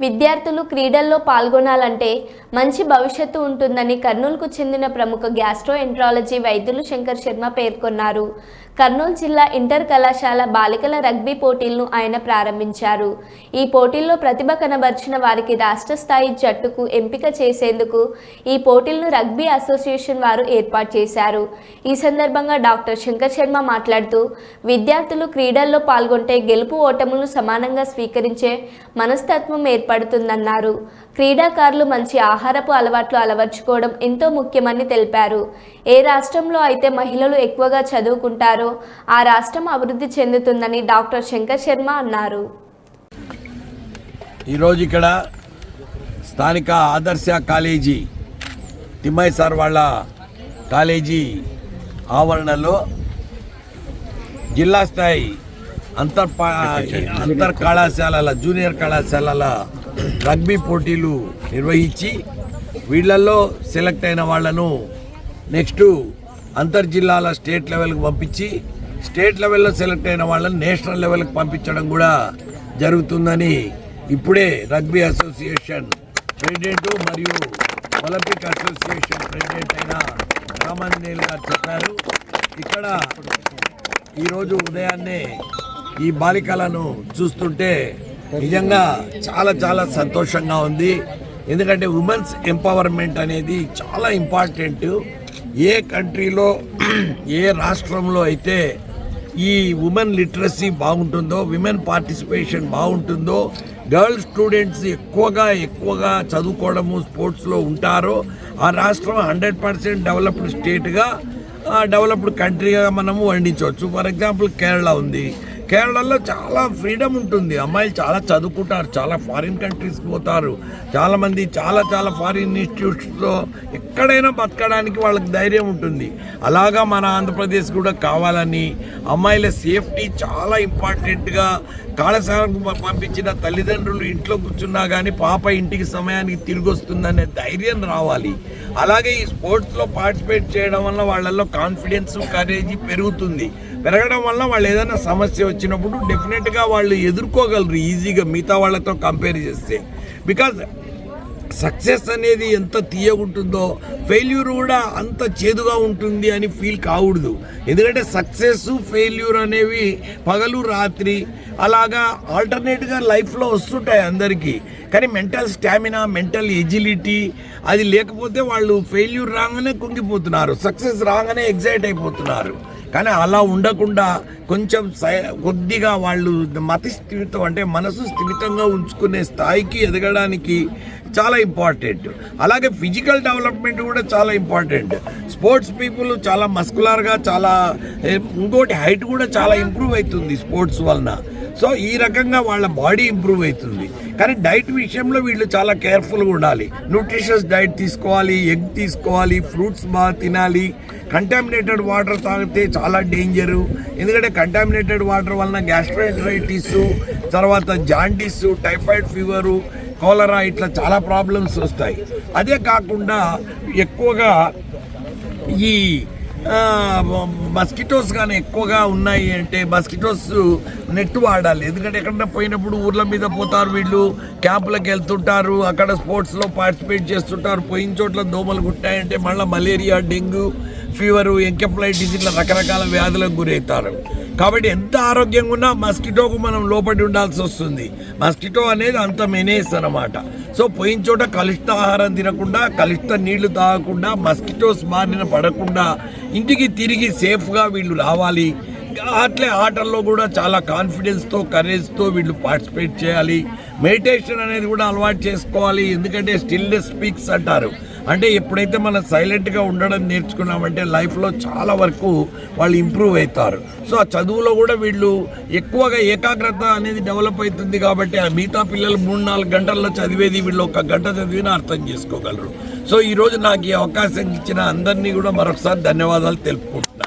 విద్యార్థులు క్రీడల్లో పాల్గొనాలంటే మంచి భవిష్యత్తు ఉంటుందని కర్నూలుకు చెందిన ప్రముఖ గ్యాస్ట్రో ఎంట్రాలజీ వైద్యులు శంకర్ శర్మ పేర్కొన్నారు. కర్నూలు జిల్లా ఇంటర్ కళాశాల బాలికల రగ్బీ పోటీలను ఆయన ప్రారంభించారు. ఈ పోటీల్లో ప్రతిభ కనబర్చిన వారికి రాష్ట్ర స్థాయి జట్టుకు ఎంపిక చేసేందుకు ఈ పోటీలను రగ్బీ అసోసియేషన్ వారు ఏర్పాటు చేశారు. ఈ సందర్భంగా డాక్టర్ శంకర్ శర్మ మాట్లాడుతూ విద్యార్థులు క్రీడల్లో పాల్గొంటే గెలుపు ఓటములను సమానంగా స్వీకరించే మనస్తత్వం ఏర్పడుతుందన్నారు. క్రీడాకారులు మంచి ఆహారపు అలవాట్లు అలవర్చుకోవడం ఎంతో ముఖ్యమని తెలిపారు. ఏ రాష్ట్రంలో అయితే మహిళలు ఎక్కువగా చదువుకుంటారో ఆ రాష్ట్రం అభివృద్ధి చెందుతుందని డాక్టర్ శంకర్ శర్మ అన్నారు. ఈరోజు ఇక్కడ స్థానిక ఆదర్శ కాలేజీ తిమ్మయ్య సార్ వాళ్ళ కాలేజీ ఆవరణలో జిల్లా స్థాయి అంతర్ అంతర్ కళాశాలల జూనియర్ కళాశాలల రగ్బీ పోటీలు నిర్వహించి వీళ్ళల్లో సెలెక్ట్ అయిన వాళ్ళను నెక్స్ట్ అంతర్ జిల్లాల స్టేట్ లెవెల్కి పంపించి స్టేట్ లెవెల్లో సెలెక్ట్ అయిన వాళ్ళని నేషనల్ లెవెల్కి పంపించడం కూడా జరుగుతుందని ఇప్పుడే రగ్బీ అసోసియేషన్ ప్రెసిడెంట్ మరియు ఒలింపిక్ అసోసియేషన్ ప్రెసిడెంట్ అయిన రామాంజనేయులు గారు చెప్పారు. ఇక్కడ ఈరోజు ఉదయాన్నే ఈ బాలికలను చూస్తుంటే నిజంగా చాలా చాలా సంతోషంగా ఉంది. ఎందుకంటే ఉమెన్స్ ఎంపవర్మెంట్ అనేది చాలా ఇంపార్టెంట్ ఏ కంట్రీలో ఏ రాష్ట్రంలో అయితే ఈ ఉమెన్ లిటరసీ బాగుంటుందో విమెన్ పార్టిసిపేషన్ బాగుంటుందో గర్ల్ స్టూడెంట్స్ ఎక్కువగా ఎక్కువగా చదువుకోవడము స్పోర్ట్స్లో ఉంటారో ఆ రాష్ట్రం హండ్రెడ్ పర్సెంట్ డెవలప్డ్ స్టేట్గా డెవలప్డ్ కంట్రీగా మనము వర్ణించవచ్చు ఫర్ ఎగ్జాంపుల్ కేరళ ఉంది. కేరళలో చాలా ఫ్రీడమ్ ఉంటుంది. అమ్మాయిలు చాలా చదువుకుంటారు. చాలా ఫారిన్ కంట్రీస్కి పోతారు. చాలామంది చాలా చాలా ఫారిన్ ఇన్స్టిట్యూట్స్లో ఎక్కడైనా బతకడానికి వాళ్ళకి ధైర్యం ఉంటుంది. అలాగా మన ఆంధ్రప్రదేశ్ కూడా కావాలని అమ్మాయిల సేఫ్టీ చాలా ఇంపార్టెంట్గా కాళశాలకు పంపించిన తల్లిదండ్రులు ఇంట్లో కూర్చున్నా కానీ పాప ఇంటికి సమయానికి తిరిగి వస్తుందనే ధైర్యం రావాలి. అలాగే ఈ స్పోర్ట్స్లో పార్టిసిపేట్ చేయడం వల్ల వాళ్ళల్లో కాన్ఫిడెన్స్ కరేజ్ పెరుగుతుంది. పెరగడం వల్ల వాళ్ళు ఏదైనా సమస్య వచ్చినప్పుడు డెఫినెట్గా వాళ్ళు ఎదుర్కోగలరు ఈజీగా మిగతా వాళ్ళతో కంపేర్ చేస్తే. బికాజ్ సక్సెస్ అనేది ఎంత తీయగుంటుందో ఫెయిల్యూర్ కూడా అంత చేదుగా ఉంటుంది అని ఫీల్ కాకూడదు. ఎందుకంటే సక్సెస్ ఫెయిల్యూర్ అనేవి పగలు రాత్రి అలాగా ఆల్టర్నేట్గా లైఫ్లో వస్తుంటాయి అందరికీ. కానీ మెంటల్ స్టామినా మెంటల్ ఎజిలిటీ అది లేకపోతే వాళ్ళు ఫెయిల్యూర్ రాగానే కుంగిపోతున్నారు సక్సెస్ రాగానే ఎగ్జైట్ అయిపోతున్నారు. కానీ అలా ఉండకుండా కొంచెం సై- కొద్దిగా వాళ్ళు మతి స్థిమితం అంటే మనసు స్థిమితంగా ఉంచుకునే స్థాయికి ఎదగడానికి చాలా ఇంపార్టెంట్. అలాగే ఫిజికల్ డెవలప్మెంట్ కూడా చాలా ఇంపార్టెంట్. స్పోర్ట్స్ పీపుల్ చాలా మస్కులర్గా చాలా ఇంకోటి హైట్ కూడా చాలా ఇంప్రూవ్ అవుతుంది స్పోర్ట్స్ వలన. సో ఈ రకంగా వాళ్ళ బాడీ ఇంప్రూవ్ అవుతుంది. కానీ డైట్ విషయంలో వీళ్ళు చాలా కేర్ఫుల్గా ఉండాలి. న్యూట్రిషియస్ డైట్ తీసుకోవాలి ఎగ్ తీసుకోవాలి ఫ్రూట్స్ బాగా తినాలి. కంటామినేటెడ్ వాటర్ తాగితే చాలా డేంజరు ఎందుకంటే కంటామినేటెడ్ వాటర్ వలన గ్యాస్ట్రైటిస్ తర్వాత జాండీస్ టైఫాయిడ్ ఫీవరు కోలరా ఇట్లా చాలా ప్రాబ్లమ్స్ వస్తాయి. అదే కాకుండా ఎక్కువగా ఈ మస్కిటోస్ కానీ ఎక్కువగా ఉన్నాయి అంటే మస్కిటోస్ నెట్ వాడాలి. ఎందుకంటే ఎక్కడన్నా పోయినప్పుడు ఊర్ల మీద పోతారు వీళ్ళు క్యాంపులకు వెళ్తుంటారు అక్కడ స్పోర్ట్స్లో పార్టిసిపేట్ చేస్తుంటారు పోయిన చోట్ల దోమలు కుట్టాయంటే మళ్ళీ మలేరియా డెంగ్యూ ఫీవరు ఎంకెఫ్లైటిస్ ఇట్లా రకరకాల వ్యాధులకు గురవుతారు. కాబట్టి ఎంత ఆరోగ్యంగా ఉన్నా మస్కిటోకు మనం లోపడి ఉండాల్సి వస్తుంది. మస్కిటో అనేది అంత మెనేస్ అనమాట సో పోయిన చోట కలుషిత ఆహారం తినకుండా కలుషిత నీళ్ళు తాగకుండా మస్కిటోస్ బారిన పడకుండా ఇంటికి తిరిగి సేఫ్గా వీళ్ళు రావాలి. అట్లే ఆటల్లో కూడా చాలా కాన్ఫిడెన్స్తో కరేజ్తో వీళ్ళు పార్టిసిపేట్ చేయాలి. మెడిటేషన్ అనేది కూడా అలవాటు చేసుకోవాలి. ఎందుకంటే స్టిల్నెస్ స్పీక్స్ అంటారు. అంటే ఎప్పుడైతే మనం సైలెంట్గా ఉండడం నేర్చుకున్నామంటే లైఫ్లో చాలా వరకు వాళ్ళు ఇంప్రూవ్ అవుతారు. సో ఆ చదువులో కూడా వీళ్ళు ఎక్కువగా ఏకాగ్రత అనేది డెవలప్ అవుతుంది కాబట్టి ఆ మిగతా పిల్లలు మూడు నాలుగు గంటల్లో చదివేది వీళ్ళు ఒక గంట చదివిన అర్థం చేసుకోగలరు. సో ఈరోజు నాకు ఈ అవకాశం ఇచ్చిన అందరినీ కూడా మరొకసారి ధన్యవాదాలు తెలుపుకుంటున్నాను.